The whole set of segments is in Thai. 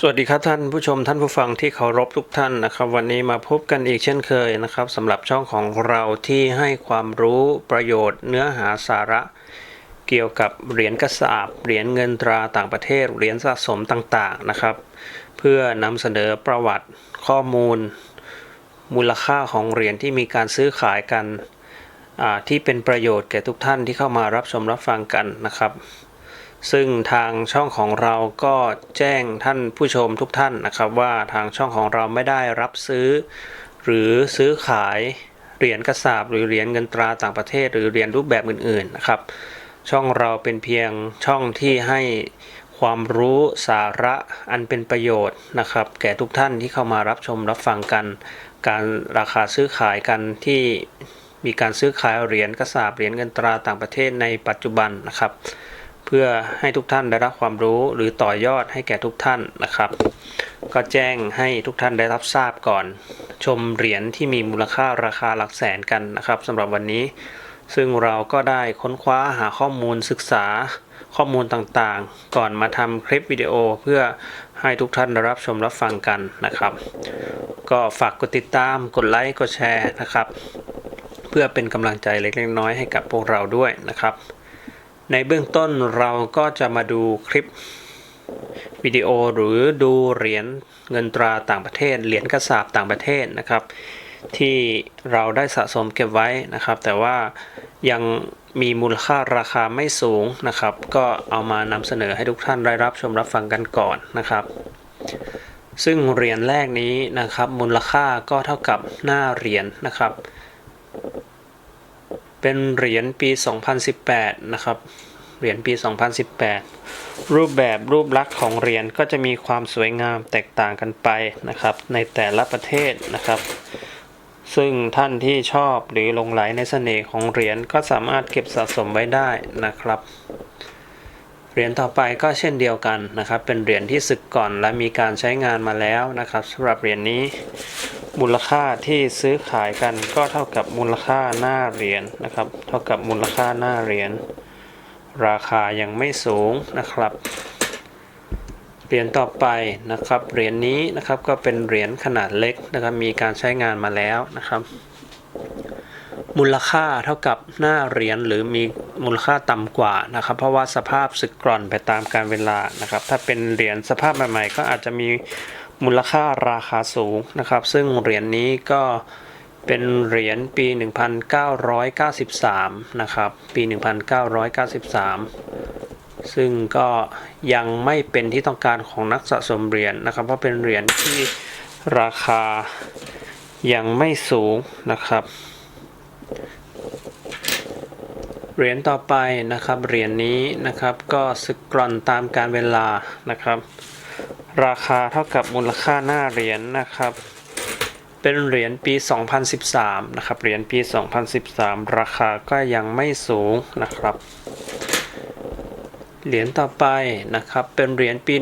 สวัสดีครับท่านผู้ชมท่านผู้ฟังที่เคารพทุกท่านนะครับ วันนี้มาพบกันอีกเช่นเคยนะครับสำหรับช่องของเราที่ให้ความรู้ประโยชน์เนื้อหาสาระ เกี่ยวกับเหรียญกระสาบเหรียญเงินตราต่างประเทศเหรียญสะสมต่างๆนะครับ เพื่อนำเสนอประวัติข้อมูล มูลค่าของเหรียญที่มีการซื้อขายกันที่เป็นประโยชน์แก่ทุกท่านที่เข้ามารับชมรับฟังกันนะครับ ซึ่งทางช่องของเราก็แจ้งท่านผู้ชมทุกท่านนะครับว่าทางช่องของเราไม่ได้รับซื้อ หรือซื้อขายเหรียญกระสาบหรือเหรียญเงินตราต่างประเทศ หรือเหรียญรูปแบบอื่นๆนะครับ ช่องเราเป็นเพียงช่องที่ให้ความรู้สาระอันเป็นประโยชน์นะครับ แก่ทุกท่านที่เข้ามารับชมรับฟังกัน การราคาซื้อขายกันที่มีการซื้อขายเหรียญกระสาบเหรียญเงินตราต่างประเทศในปัจจุบันนะครับ เพื่อให้ทุกท่านได้รับความรู้หรือต่อยอดให้แก่ทุกท่านนะครับ ก็แจ้งให้ทุกท่านได้รับทราบก่อน ชมเหรียญที่มีมูลค่าราคาหลักแสนกันนะครับสำหรับวันนี้ ซึ่งเราก็ได้ค้นคว้าหาข้อมูลศึกษาข้อมูลต่างๆ ก่อนมาทำคลิปวิดีโอเพื่อให้ทุกท่านได้รับชมรับฟังกันนะครับ ก็ฝากกดติดตามกดไลค์กดแชร์นะครับ เพื่อเป็นกำลังใจเล็กๆน้อยๆให้กับพวกเราด้วยนะครับ ในเบื้องต้นเราก็จะมาดูคลิปวิดีโอหรือดูเหรียญเงินตราต่างประเทศ เหรียญกระสาบต่างประเทศนะครับ ที่เราได้สะสมเก็บไว้นะครับ แต่ว่ายังมีมูลค่าราคาไม่สูงนะครับ ก็เอามานำเสนอให้ทุกท่านได้รับชมรับฟังกันก่อนนะครับ ซึ่งเหรียญแรกนี้นะครับ มูลค่าก็เท่ากับหน้าเหรียญนะครับ เป็นเหรียญปี 2018 นะครับ เหรียญปี 2018 รูปแบบรูปลักษณ์ของเหรียญก็จะมีความสวยงามแตกต่างกันไปนะครับ ในแต่ละประเทศนะครับ ซึ่งท่านที่ชอบหรือหลงไหลในเสน่ห์ของเหรียญก็สามารถเก็บสะสมไว้ได้นะครับ เหรียญต่อไปก็เช่นเดียวกันนะครับ เป็นเหรียญที่สึกก่อนและมีการใช้งานมาแล้วนะครับสำหรับเหรียญนี้มูลค่าที่ซื้อขายกันก็เท่ากับมูลค่าหน้าเหรียญนะครับ เท่ากับมูลค่าหน้าเหรียญราคายังไม่สูงนะครับเหรียญต่อไปนะครับเหรียญนี้นะครับก็เป็นเหรียญขนาดเล็กนะครับมีการใช้งานมาแล้วนะครับ มูลค่าเท่ากับหน้าเหรียญหรือมีมูลค่าต่ำกว่านะครับ เพราะว่าสภาพสึกกร่อนไปตามการเวลานะครับ ถ้าเป็นเหรียญสภาพใหม่ๆก็อาจจะมีมูลค่าราคาสูงนะครับ ซึ่งเหรียญนี้ก็เป็นเหรียญปี 1993 นะครับ ปี 1993 ซึ่งก็ยังไม่เป็นที่ต้องการของนักสะสมเหรียญนะครับ เพราะเป็นเหรียญที่ราคายังไม่สูงนะครับ เหรียญต่อไปนะครับเหรียญนี้นะครับก็สึกกร่อนตามการเวลานะครับ ราคาเท่ากับมูลค่าหน้าเหรียญนะครับ เป็นเหรียญปี 2013 นะครับเหรียญปี 2013 ราคาก็ยังไม่สูงนะครับเหรียญต่อไปนะครับเป็นเหรียญปี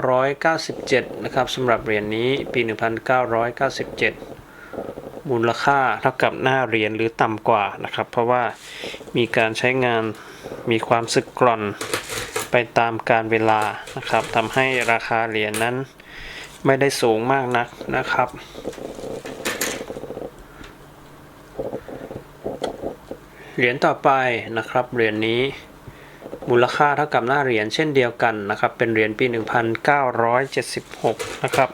1997 นะครับสำหรับเหรียญนี้ปี 1997 มูลค่าเท่ากับหน้าเหรียญหรือต่ำกว่านะครับ เพราะว่ามีการใช้งานมีความสึกกร่อนไปตามการเวลานะครับทำให้ราคาเหรียญนั้นไม่ได้สูงมากนักนะครับ เหรียญต่อไปนะครับ เหรียญนี้มูลค่าเท่ากับหน้าเหรียญเช่นเดียวกันนะครับ เป็นเหรียญปี 1976 นะครับ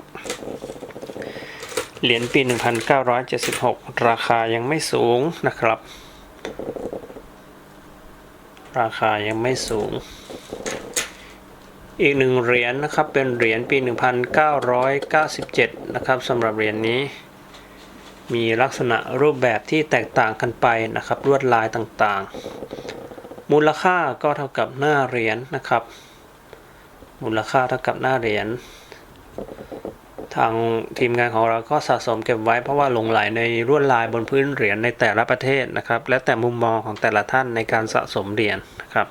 เหรียญปี 1976 ราคายังไม่สูงนะครับ ราคายังไม่สูง อีกหนึ่งเหรียญนะครับเป็นเหรียญปี 1997 นะครับสำหรับเหรียญนี้ มีลักษณะรูปแบบที่แตกต่างกันไปนะครับลวดลายต่างๆ มูลค่าก็เท่ากับหน้าเหรียญนะครับ มูลค่าเท่ากับหน้าเหรียญ ทางทีมงานของเราก็สะสมเก็บไว้เพราะว่าหลงไหลในลวดลายบนพื้นเหรียญในแต่ละประเทศนะครับ และแต่มุมมองของแต่ละท่านในการสะสมเหรียญนะครับ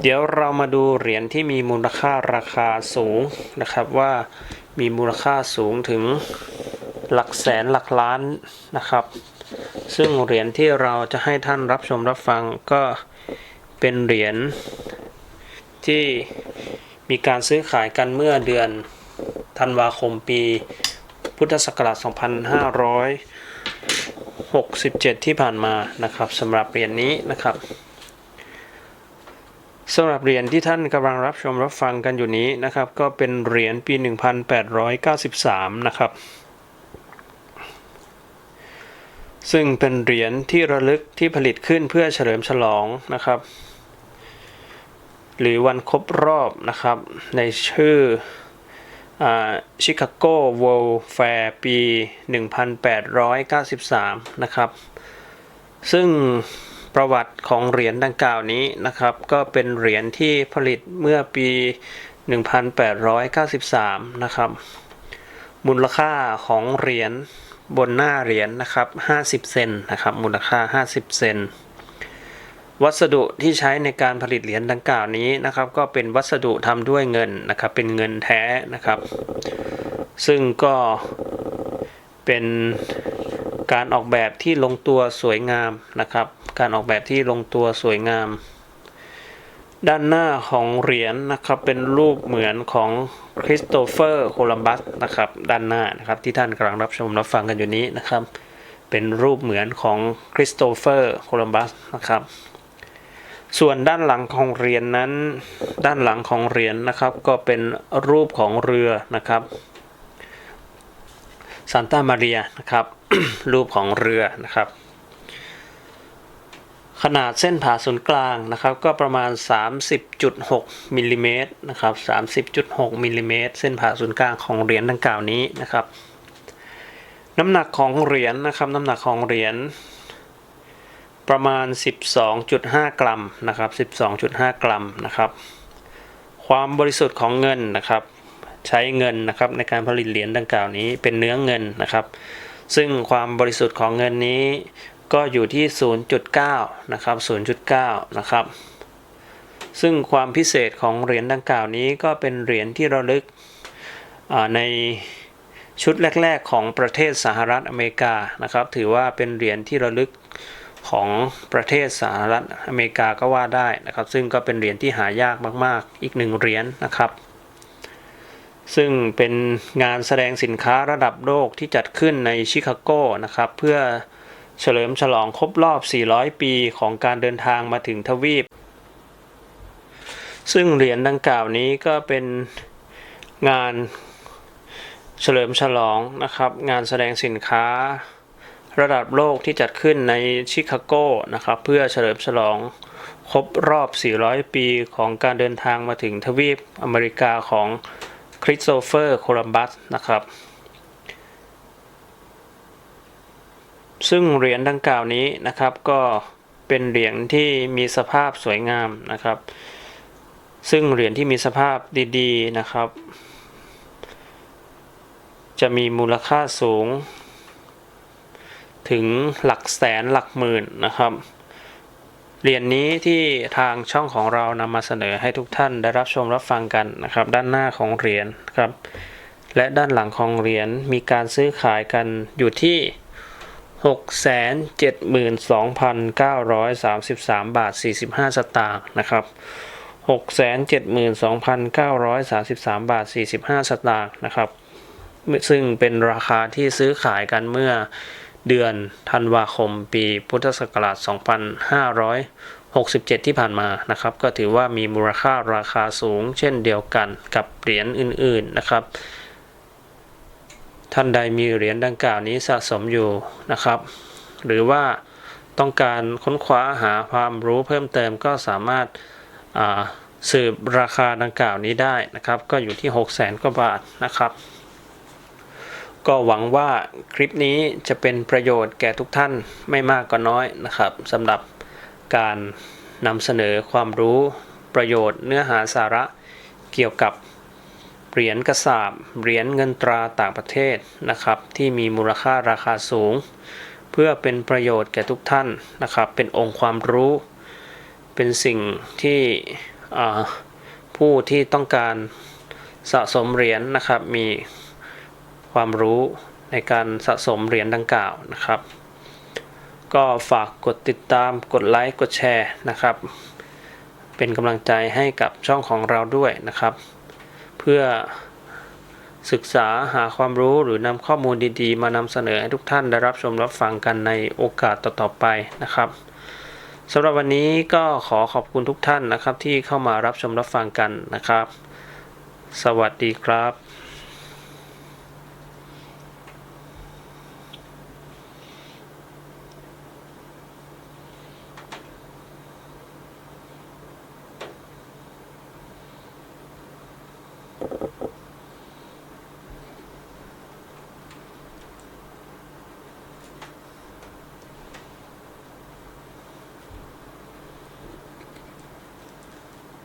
เดี๋ยวเรามาดูเหรียญที่มีมูลค่าราคาสูงนะครับว่ามีมูลค่าสูงถึงหลักแสนหลักล้านนะครับ ซึ่งเหรียญที่เราจะให้ท่านรับชมรับฟังก็เป็นเหรียญที่มีการซื้อขายกันเมื่อเดือน ธันวาคมปีพุทธศักราช 2567 ที่ผ่านมานะครับสำหรับเหรียญนนี้นะครับสำหรับเหรียญที่ท่านกำลังรับชมรับฟังกันอยู่นี้นะครับ ก็เป็นเหรียญปี 1893 นะครับ ซึ่งเป็นเหรียญที่ระลึกที่ผลิตขึ้นเพื่อเฉลิมฉลองนะครับ หรือวันครบรอบนะครับในชื่อ ชิคาโก World Fair ปี 1893 นะครับ ซึ่งประวัติของเหรียญดังกล่าวนี้นะครับ ก็เป็นเหรียญที่ผลิตเมื่อปี 1893 นะครับ มูลค่าของเหรียญบนหน้าเหรียญนะครับ 50 เซนนะครับ มูลค่า 50 เซน วัสดุที่ใช้ในการผลิตเหรียญดังกล่าวนี้นะครับ ก็เป็นวัสดุทำด้วยเงินนะครับ เป็นเงินแท้นะครับ ซึ่งก็เป็นการออกแบบที่ลงตัวสวยงามนะครับ การออกแบบที่ลงตัวสวยงาม ด้านหน้าของเหรียญนะครับเป็นรูปเหมือนของคริสโตเฟอร์โคลัมบัสนะครับ ด้านหน้านะครับที่ท่านกำลังรับชมรับฟังกันอยู่นี้นะครับ เป็นรูปเหมือนของคริสโตเฟอร์โคลัมบัสนะครับ ส่วนด้านหลังของเหรียญนนั้น ด้านหลังของเหรียญนนะครับ ก็เป็นรูปของเรือนะครับซานตามาเรียนะครับ รูปของเรือนะครับ ขนาดเส้นผ่าศูนย์กลางนะครับ ก็ประมาณ 30.6มิลลิเมตรนะครับ30.6มิลลิเมตรเส้นผ่าศูนย์กลางของเหรียญดังกล่าวนี้นะครับ น้ำหนักของเหรียญนะครับ น้ำหนักของเหรียญ ประมาณ 12.5 กรัมนะครับ 12.5 กรัมนะครับ ความบริสุทธิ์ของเงินนะครับ ใช้เงินนะครับในการผลิตเหรียญดังกล่าวนี้เป็นเนื้อเงินนะครับ ซึ่งความบริสุทธิ์ของเงินนี้ก็อยู่ที่ 0.9 นะครับ 0.9 นะครับ ซึ่งความพิเศษของเหรียญดังกล่าวนี้ก็เป็นเหรียญที่ระลึกในชุดแรก ๆ ของประเทศสหรัฐอเมริกานะครับ ถือว่าเป็นเหรียญที่ระลึก ของประเทศสหรัฐอเมริกาก็ว่าได้นะครับ ซึ่งก็เป็นเหรียญที่หายากมาก ๆ อีกหนึ่งเหรียญนะครับ ซึ่งเป็นงานแสดงสินค้าระดับโลกที่จัดขึ้นในชิคาโกนะครับ เพื่อเฉลิมฉลองครบรอบ 400 ปีของการเดินทางมาถึงทวีป ซึ่งเหรียญดังกล่าวนี้ก็เป็นงานเฉลิมฉลองนะครับ งานแสดงสินค้า ระดับโลกที่จัดขึ้นในชิคาโกนะครับเพื่อเฉลิมฉลองครบรอบ 400 ปีของการเดินทางมาถึงทวีปอเมริกาของคริสโตเฟอร์โคลัมบัสนะครับ ซึ่งเหรียญดังกล่าวนี้นะครับก็เป็นเหรียญที่มีสภาพสวยงามนะครับ ซึ่งเหรียญที่มีสภาพดีๆนะครับ จะมีมูลค่าสูง ถึงหลักแสนหลักหมื่นนะครับ เหรียญนนี้ที่ทางช่องของเรานำมาเสนอให้ทุกท่านได้รับชมรับฟังกันนะครับ ด้านหน้าของเหรียญครับ และด้านหลังของเหรียญมีการซื้อขายกันอยู่ที่ 672,933 บาท 45 สตางค์นะครับ672,933 บาท 45 สตางค์นะครับ ซึ่งเป็นราคาที่ซื้อขายกันเมื่อ เดือนธันวาคมปีพุทธศักราช 2567 ที่ผ่านมานะครับ ก็ถือว่ามีมูลค่าราคาสูง เช่นเดียวกันกับเหรียญอื่นๆนะครับ ท่านใดมีเหรียญดังกล่าวนี้สะสมอยู่นะครับ หรือว่าต้องการค้นคว้าหาความรู้เพิ่มเติมก็สามารถสืบราคาดังกล่าวนี้ได้นะครับ ก็อยู่ที่ 6 0 0 0 0 0กว่าบาทนะครับ ก็หวังว่าคลิปนี้จะเป็นประโยชน์แก่ทุกท่านไม่มากก็น้อยนะครับสำหรับการนำเสนอความรู้ประโยชน์เนื้อหาสาระเกี่ยวกับเหรียญกระสาบเหรียญเงินตราต่างประเทศนะครับ ที่มีมูลค่าราคาสูง เพื่อเป็นประโยชน์แก่ทุกท่านนะครับ เป็นองค์ความรู้ เป็นสิ่งที่ผู้ที่ต้องการสะสมเหรียญนะครับมี ความรู้ในการสะสมเหรียญดังกล่าวนะครับ ก็ฝากกดติดตามกดไลค์กดแชร์นะครับ เป็นกำลังใจให้กับช่องของเราด้วยนะครับ เพื่อศึกษาหาความรู้หรือนำข้อมูลดีๆ มานำเสนอให้ทุกท่านได้รับชมรับฟังกันในโอกาสต่อๆไปนะครับสำหรับวันนี้ก็ขอขอบคุณทุกท่านนะครับที่เข้ามารับชมรับฟังกันนะครับ สวัสดีครับ